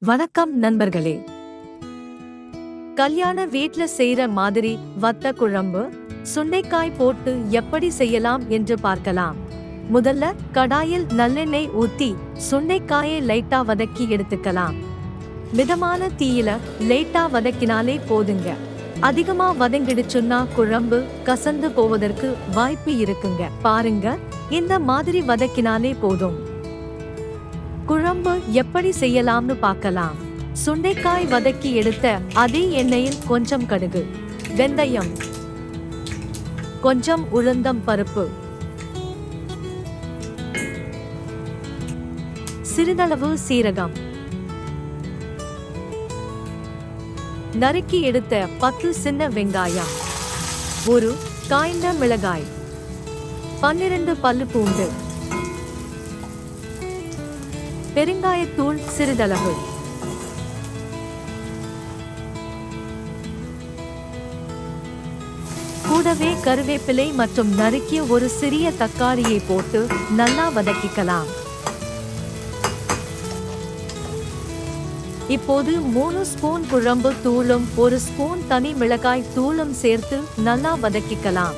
வணக்கம் நண்பர்களே. கல்யாண வீட்ல செய்யற மாதிரி வத்த குழம்பு சுண்டைக்காய் போட்டு எப்படி செய்யலாம் என்று பார்க்கலாம். முதல்ல கடாயில் நல்லெண்ணெய் ஊத்தி சுண்டைக்காயை லைட்டா வதக்கி எடுத்துக்கலாம். மிதமான தீயில லைட்டா வதக்கினாலே போதுங்க. அதிகமா வதங்கிடுச்சுன்னா குழம்பு கசந்து போவதற்கு வாய்ப்பு இருக்குங்க. பாருங்க இந்த மாதிரி வதக்கினாலே போதும். குழம்பு எப்படி செய்யலாம்னு பார்க்கலாம். சுண்டைக்காய் வதக்கி எடுத்த அதே எண்ணெயில் கொஞ்சம் கடுகு வெந்தயம் கொஞ்சம் உளுந்தம் பருப்பு. சிறிதளவு சீரகம். நறுக்கி எடுத்த பத்து சின்ன வெங்காயம் ஒரு காய்ந்த மிளகாய் பன்னிரண்டு பல்லு பூண்டு. பெருங்காயத்தூள் சிறிதளவு. கூடவே கருவேப்பிலை மற்றும் நறுக்கிய ஒரு சிறிய தக்காளியை போட்டு நல்லா வதக்கிக்கலாம். இப்போது மூணு ஸ்பூன் குழம்பு தூளும் ஒரு ஸ்பூன் தனி மிளகாய் தூளும் சேர்த்து நல்லா வதக்கிக்கலாம்.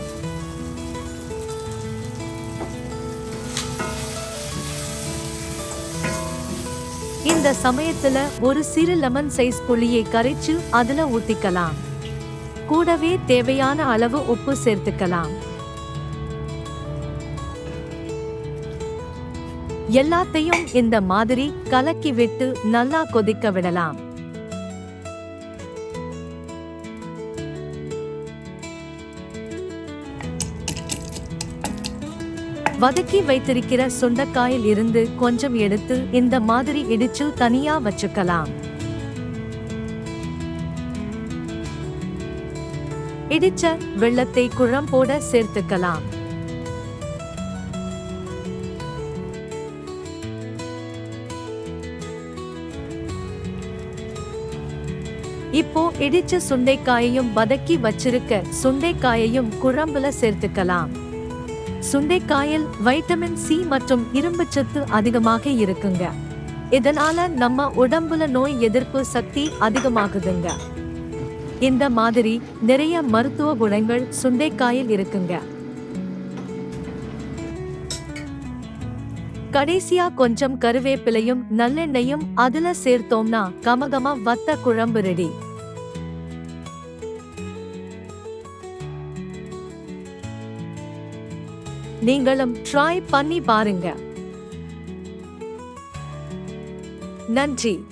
இந்த சமயத்துல ஒரு சிறு லெமன் சைஸ் புளியை கரைச்சு அதுல ஊத்திக்கலாம். கூடவே தேவையான அளவு உப்பு சேர்த்துக்கலாம். எல்லாத்தையும் இந்த மாதிரி கலக்கி விட்டு நல்லா கொதிக்க விடலாம். வதக்கி வைத்திருக்கிற சுண்டைக்காயில் இருந்து கொஞ்சம் எடுத்து இந்த மாதிரி இடிச்சு தனியா வச்சுக்கலாம். இடிச்ச வெள்ளத்தை குழம்போட சேர்த்துக்கலாம். இப்போ இடிச்ச சுண்டைக்காயையும் வதக்கி வச்சிருக்க சுண்டைக்காயையும் குழம்புல சேர்த்துக்கலாம். சுண்டைக்காயில் வைட்டமின் சி மற்றும் இரும்புச்சத்து அதிகமாக இருக்குங்க. இதனால நம்ம உடம்புல நோய் எதிர்ப்பு சக்தி அதிகமாகுதுங்க. இந்த மாதிரி நிறைய மருத்துவ குணங்கள் சுண்டைக்காயில் இருக்குங்க. கடைசியா கொஞ்சம் கருவேப்பிலையும் நல்லெண்ணெயும் அதுல சேர்த்தோம்னா கமகம வத்த குழம்பு ரெடி நீங்களும் ட்ரை பண்ணி பாருங்க. நன்றி.